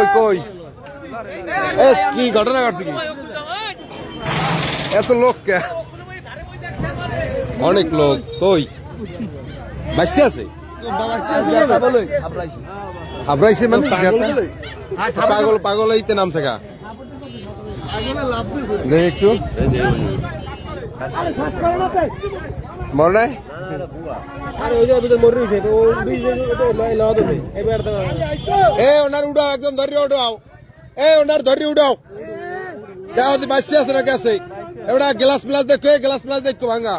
কই কই? এ কি ঘটনা ঘটছে কি? এত লোক কে? অনেক লোক কই? বাসি আছে? হাবড়াইছে মানে পাগল পাগল এইতে নামছে গা। দেখ একটু। মর নাই? এ ওনার উড়াও একজন ধরি উড়াও। এ ওনার ধরি উড়াও। দেখো দি আছে না গেছে এবার গ্লাস প্লাস দেখো গ্লাস প্লাস দেখো ভাঙ্গা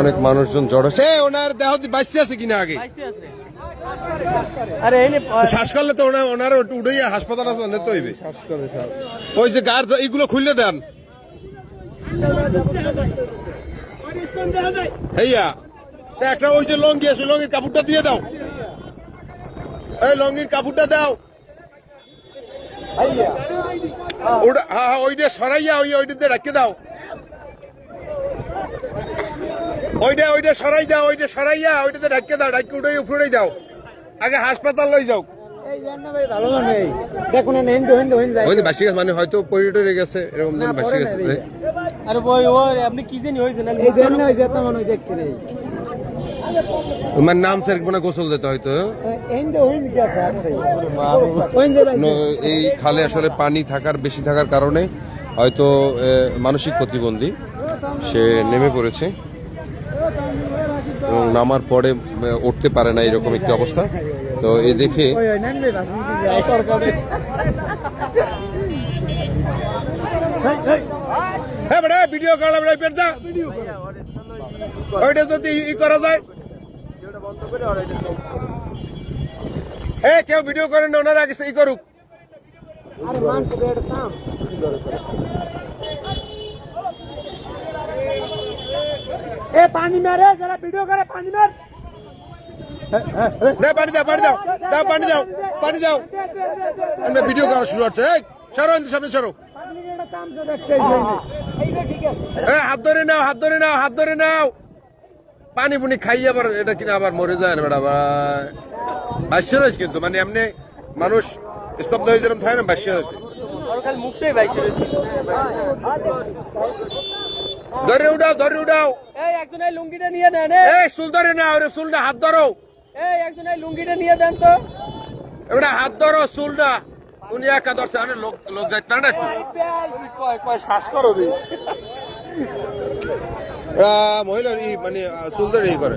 অনেক মানুষজন জড়ো। সে ওনার দেহ দি আছে কিনা আগে? শ্বাস করলে তো ওনার উঠে হাসপাতাল আছে তো হইবে। ওই যে গার এইগুলো খুললে দেন। হেইয়া, একটা ওই যে লঙ্গি আছে, লঙ্গির কাপড়টা দিয়ে দাও। এই লঙ্গির কাপড়টা দাও। ওটা হ্যাঁ হ্যাঁ ওইটা সরাইয়া ওই ওইটাতে রাখতে দাও। ওইটা ওইটা সরাই দাও, ওইটা সরাইয়া ওইটাতে ঢাকে দাও ঢাকে উঠে উপরে দাও। আগে হাসপাতাল লই যাও। মানে হয়তো পরিটরে গেছে এরকম দিন বাসি গেছে আরে বই ও আপনি কি জানি হইছে না এই জান হইছে তো মনে দেখতে নেই। নাম স্যার গোসল দিতে হয়তো এই খালে আসলে পানি থাকার বেশি থাকার কারণে হয়তো মানসিক প্রতিবন্ধী। সে নেমে পড়েছে। এবং নামার পরে উঠতে পারে না এরকম একটি অবস্থা। তো এ দেখে হ্যাঁ ভিডিও করা ওইটা যদি ই করা যায়। এ, কেউ ভিডিও করেন ওনারা আগে ই করুক আরে মাংস বেড় সাম এ পানি মারে যারা ভিডিও করে পানি মার। পানি দাও পানি দাও দাও পানি দাও পানি দাও। আমরা ভিডিও করা শুরু হচ্ছে এই সরো সামনে সরো। এ হাত ধরে নাও হাত ধরে নাও হাত ধরে নাও। পানি পুনি খাই আবার এটা কিনা আবার মরে যায় না বেটা ভাই। রয়েছে কিন্তু মানে এমনি মানুষ স্তব্ধ হয়ে যেরকম থাকে না খালি মুখটাই রয়েছে ধরে উঠাও ধরে উঠাও। এই একজন এই লুঙ্গিটা নিয়ে দেন এ। এই চুল ধরে নাও ওরে চুল না হাত ধরো। এই একজন এই লুঙ্গিটা নিয়ে দেন তো। এবারে হাত ধরো চুল না উনি একা ধরছে অনেক লোক লোক যাইতে না একটু। শ্বাস করো দি। মহিলা ই মানে চুল ধরে ই করে।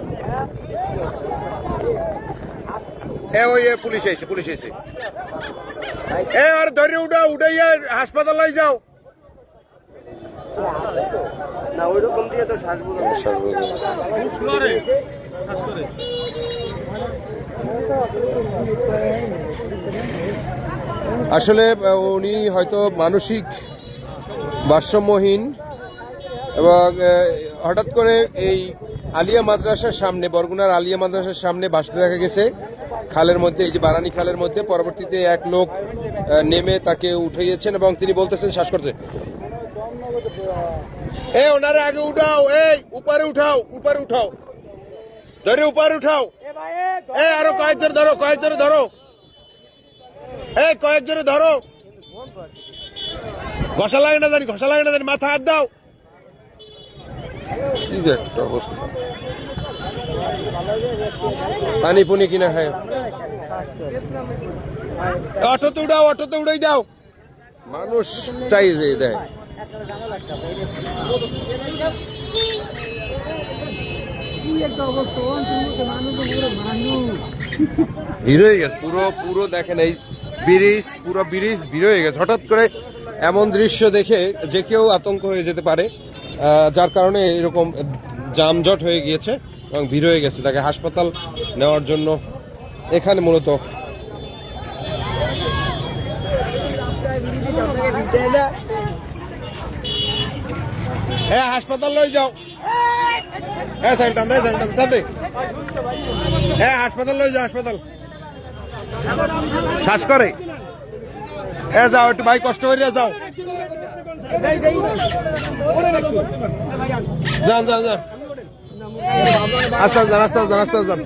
এ ওই এ পুলিশ এসে পুলিশ এসে এ আর ধরে উঠাও উঠাইয়া হাসপাতাল যাও। না, ওইরকম দিয়ে তো আসলে উনি হয়তো মানসিক ভারসাম্যহীন এবং হঠাৎ করে এই আলিয়া মাদ্রাসার সামনে, বরগুনার আলিয়া মাদ্রাসার সামনে বাসতে দেখা গেছে। খালের মধ্যে, এই যে বারানি খালের মধ্যে পরবর্তীতে এক লোক নেমে তাকে উঠাইয়েছেন এবং তিনি বলতেছেন, শ্বাস করতে। এ ওনারে আগে উঠাও এই উপরে উঠাও উপরে উঠাও। ধরে উপরে উঠাও। এ আরও কয়েকজন ধরো কয়েকজন ধরো। এই কয়েকজনে ধরো। ঘষা লাগে না জানি ঘষা লাগে না জানি মাথা হাত দাও। কি যে একটা অবস্থা। পানি পুনি কিনা খায়। অটোতে উঠাও অটোতে উড়াই দাও মানুষ চাই দেয়। হয়ে গেছে, পুরো পুরো এই পুরো ভিড় হয়ে গেছে। হঠাৎ করে এমন দৃশ্য দেখে যে কেউ আতঙ্ক হয়ে যেতে পারে যার কারণে এরকম যানজট হয়ে গিয়েছে এবং ভিড় হয়ে গেছে। তাকে হাসপাতাল নেওয়ার জন্য এখানে মূলত হ্যাঁ হাসপাতাল লই যাও। হ্যাঁ সেন্টার দে দে হ্যাঁ হাসপাতাল লই যাও হাসপাতাল। শ্বাস করে। এ যাও একটু ভাই কষ্ট করে যাও। যান যান যান। আস্তে যান আস্তে যান আস্তে যান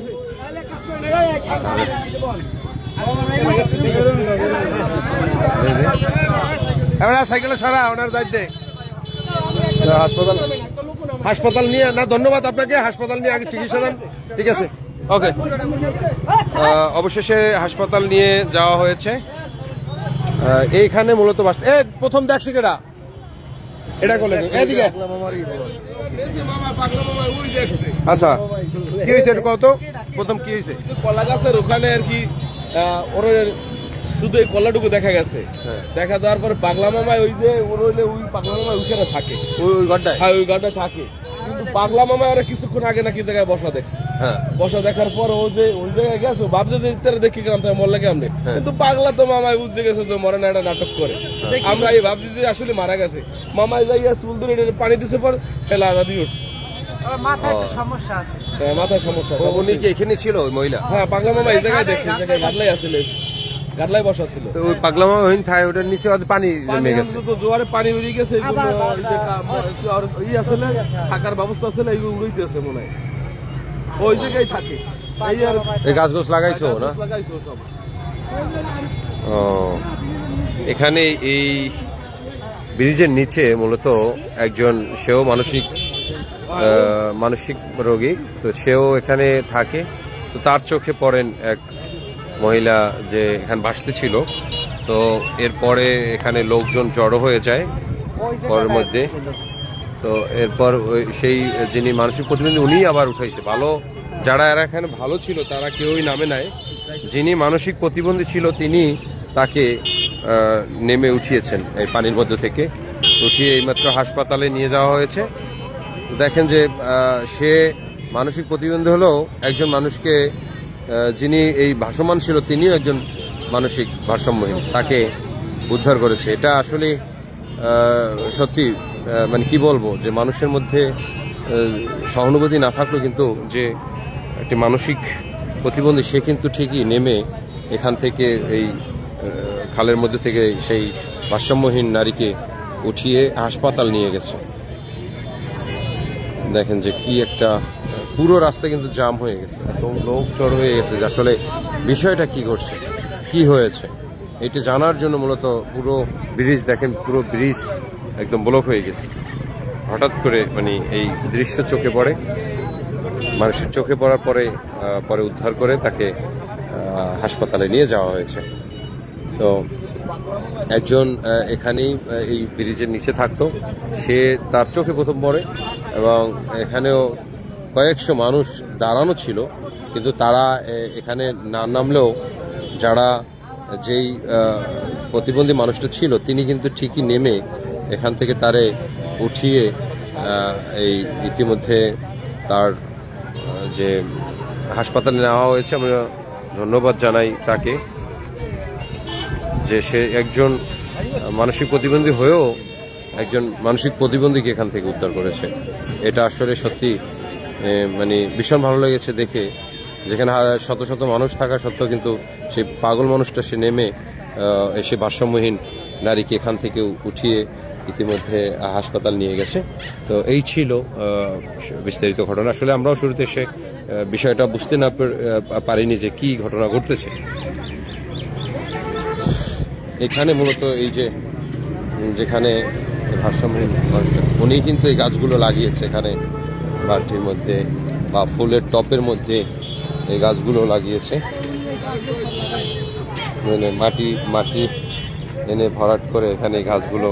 এবার সাইকেলে সারা ওনার দায়িত্বে হাসপাতাল হাসপাতাল নিয়ে না ধন্যবাদ আপনাকে। হাসপাতাল নিয়ে আগে চিকিৎসা দেন। ঠিক আছে? ওকে। অবশেষে হাসপাতাল নিয়ে যাওয়া হয়েছে। এইখানে মূলত বাস এ প্রথম দেখছি কেটা এটা করলে এদিকে আচ্ছা। কি হয়েছে? এটা কত প্রথম কি হয়েছে? কলা গাছের ওখানে আর কি ওর শুধু এই কলাটুকু দেখা গেছে। হ্যাঁ। দেখা দেওয়ার পরে পাগলা মামায় ওই যে ওর হইলে ওই পাগলা মামায় ওইখানে থাকে। ওই ওই ঘরটায়? হ্যাঁ ওই গাড়টা থাকে। কিন্তু পাগলা মামায় ওরা কিছুক্ষণ আগে নাকি জায়গায় বসা দেখছে। হ্যাঁ। বসা দেখার পর ও যে ওই জায়গায় গেছো ভাবছে যে দেখি গ্রাম থেকে মরলে কেমনে? কিন্তু পাগলা তো মামায় বুঝতে গেছে যে মরে না একটা নাটক করে। আমরা এই ভাবছি যে আসলে মারা গেছে। মামায় যাইয়া চুল ধরে পানি দিছে পর ফেলা আদা দিয়ে উঠছে। মাথায় সমস্যা আছে। হ্যাঁ, মাথায় সমস্যা উনি কি এখানে ছিল ওই মহিলা? হ্যাঁ পাগলা মামা এই জায়গায় দেখছি জায়গায় আসলে। গাদলাই বসা ছিল। তো ওই পাগলামা ওই থায় ওটার নিচে পানি জমে গেছে। তো জোয়ারে পানি উড়ে গেছে এই জন্য এই যে আর ই আসলে থাকার ব্যবস্থা এইগুলো উড়াইতেছে মনে হয়। ওই জায়গায় থাকে। এই আর এই গাছ গোছ লাগাইছো না? লাগাইছো সব। ও এখানে এই ব্রিজের নিচে মূলত একজন সেও মানসিক আহ, মানসিক রোগী তো সেও এখানে থাকে। তো তার চোখে পড়েন এক মহিলা যে এখানে ভাসতে ছিল, তো এরপরে এখানে লোকজন জড়ো হয়ে যায় পরের মধ্যে। তো এরপর সেই যিনি মানসিক প্রতিবন্ধী উনি আবার উঠাইছে। ভালো, যারা এরা এখানে ভালো ছিল, তারা কেউই নামে নাই। যিনি মানসিক প্রতিবন্ধী ছিল, তিনি তাকে নেমে উঠিয়েছেন এই পানির মধ্যে থেকে। উঠিয়ে এইমাত্র হাসপাতালে নিয়ে যাওয়া হয়েছে। দেখেন যে সে মানসিক প্রতিবন্ধী হলেও একজন মানুষকে যিনি এই ভাসমান ছিল, তিনিও একজন মানসিক ভারসাম্যহীন। তাকে উদ্ধার করেছে। এটা আসলে সত্যি মানে কি বলব, যে মানুষের মধ্যে সহানুভূতি না থাকলেও কিন্তু যে একটি মানসিক প্রতিবন্ধী, সে কিন্তু ঠিকই নেমে এখান থেকে এই খালের মধ্যে থেকে সেই ভারসাম্যহীন নারীকে উঠিয়ে হাসপাতাল নিয়ে গেছে। দেখেন যে কি একটা পুরো রাস্তা কিন্তু জাম হয়ে গেছে এত লোক চড় হয়ে গেছে যে আসলে বিষয়টা কি ঘটছে, কি হয়েছে। এটা জানার জন্য মূলত পুরো ব্রিজ দেখেন, পুরো ব্রিজ একদম ব্লক হয়ে গেছে। হঠাৎ করে মানে এই দৃশ্য চোখে পড়ে। মানুষের চোখে পড়ার পরে পরে উদ্ধার করে তাকে হাসপাতালে নিয়ে যাওয়া হয়েছে। তো একজন এখানেই এই ব্রিজের নিচে থাকতো। সে তার চোখে প্রথম পড়ে এবং এখানেও কয়েকশো মানুষ দাঁড়ানো ছিল, কিন্তু তারা এখানে না নামলেও যারা যেই প্রতিবন্ধী মানুষটা ছিল, তিনি কিন্তু ঠিকই নেমে এখান থেকে তারে উঠিয়ে এই ইতিমধ্যে তার যে হাসপাতালে নেওয়া হয়েছে, আমরা ধন্যবাদ জানাই তাকে, যে সে একজন মানসিক প্রতিবন্ধী হয়েও একজন মানসিক প্রতিবন্ধীকে এখান থেকে উদ্ধার করেছে। এটা আসলে সত্যি মানে ভীষণ ভালো লেগেছে দেখে। যেখানে শত শত মানুষ থাকা সত্ত্বেও কিন্তু সেই পাগল মানুষটা সে নেমে এসে ভারসাম্যহীন নারীকে এখান থেকে উঠিয়ে ইতিমধ্যে হাসপাতাল নিয়ে গেছে। তো এই ছিল বিস্তারিত ঘটনা। আসলে আমরাও শুরুতে এসে বিষয়টা বুঝতে না পারিনি যে কি ঘটনা ঘটতেছে। এখানে মূলত এই যে, যেখানে ভারসাম্যহীন উনি কিন্তু এই গাছগুলো লাগিয়েছে এখানে। বালতির মধ্যে বা ফুলের টপের মধ্যে এই গাছগুলো লাগিয়েছে। মানে মাটি মাটি এনে ভরাট করে এখানে গাছগুলো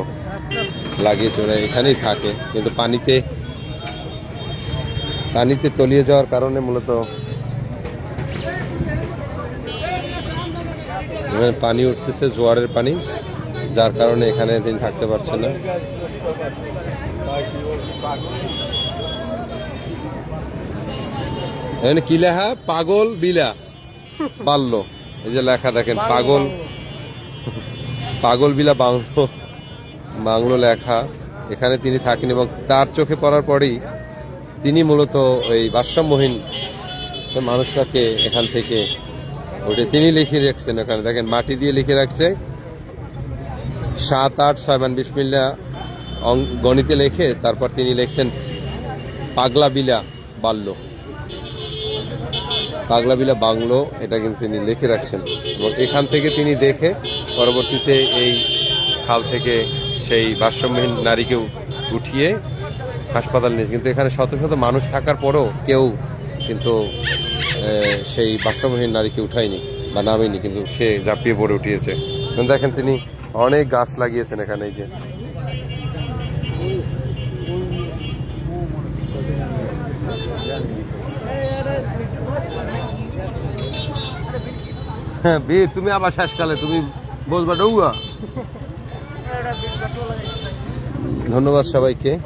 লাগিয়েছে ওরা এখানেই থাকে। কিন্তু পানিতে পানিতে তলিয়ে যাওয়ার কারণে মূলত পানি উঠতেছে, জোয়ারের পানি, যার কারণে এখানে দিন থাকতে পারছে না। এখানে কি লেখা? পাগল বিলা। বাল্য। এই যে লেখা দেখেন পাগল। পাগল বিলা বাংলো। বাংলো লেখা। এখানে তিনি থাকেন এবং তার চোখে পড়ার পরেই তিনি মূলত এই ভারসাম্যহীন মানুষটাকে এখান থেকে ওটা তিনি লিখে রাখছেন ওখানে দেখেন মাটি দিয়ে লিখে রাখছে। সাত আট ছয় মান বিসমিল্লা অং- গণিতে লেখে তারপর তিনি লিখছেন পাগলা বিলা বাল্য। পাগলাবিলা বাংলো এটা কিন্তু তিনি লিখে রাখছেন এবং এখান থেকে তিনি দেখে পরবর্তীতে এই খাল থেকে সেই ভারসাম্যহীন নারীকেও উঠিয়ে হাসপাতাল নিয়েছে। কিন্তু এখানে শত শত মানুষ থাকার পরও কেউ কিন্তু সেই ভারসাম্যহীন নারীকে উঠায়নি বা নামেনি, কিন্তু সে ঝাঁপিয়ে পড়ে উঠিয়েছে। এবং দেখেন তিনি অনেক গাছ লাগিয়েছেন এখানে এই যে বীর তুমি আবার শেষকালে তুমি বলবা ডৌয়া। ধন্যবাদ সবাইকে।